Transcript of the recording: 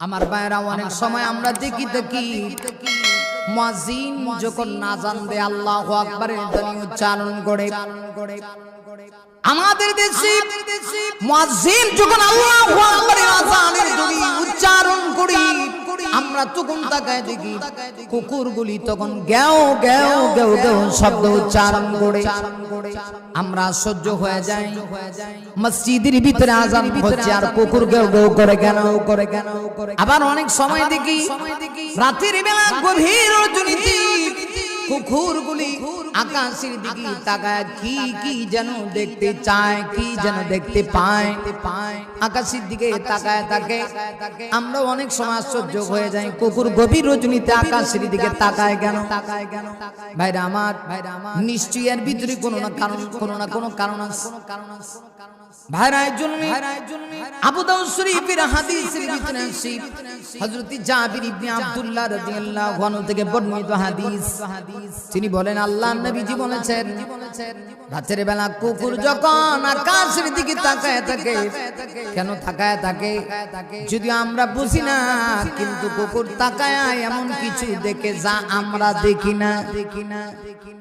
আমার বাইরা অনেক সময় আমরা দেখি দেখি মাজিন যখন না দে আল্লাহ আকবারের ধ্বনি উচ্চারণ করে। আমাদের দেশে মাজিন যখন আল্লাহু আকবারের আমরা তখন তাকায় দেখি কুকুরগুলি তখন শব্দ উচ্চারণ করে। আমরা সহ্য হয়ে যাই। মসজিদের ভিতরে আজান হচ্ছে আর কুকুর গেও গেও করে কেন? করে কেন আবার অনেক সময় দেখি রাতের বেলা গভীর কুকুরগুলি আকাশের দিকে তাকায়, কি কি যেন দেখতে চায়, কি যেন দেখতে পায়। আকাশের দিকে তাকায় তাকে। আমরা অনেক সময় আশ্চর্য হয়ে যাই, কুকুর গভীর রজনীতে আকাশের দিকে তাকায় কেন? তাকায় কেন ভাইরা আমার ভাইরা আমার নিশ্চয়ই এর ভিতরে কোনো না কারণ, কোনো না কোনো কারণ আছে। ভাইরা তিনি বলেন আল্লাহ নবীজি বলেছেন, রাতের বেলা কুকুর যখন আকাশের দিকে তাকায় থাকে, কেন তাকায় থাকে? যদি আমরা বুঝি না, কিন্তু কুকুর তাকায়, এমন কিছু দেখে যা আমরা দেখি না দেখি না দেখি না।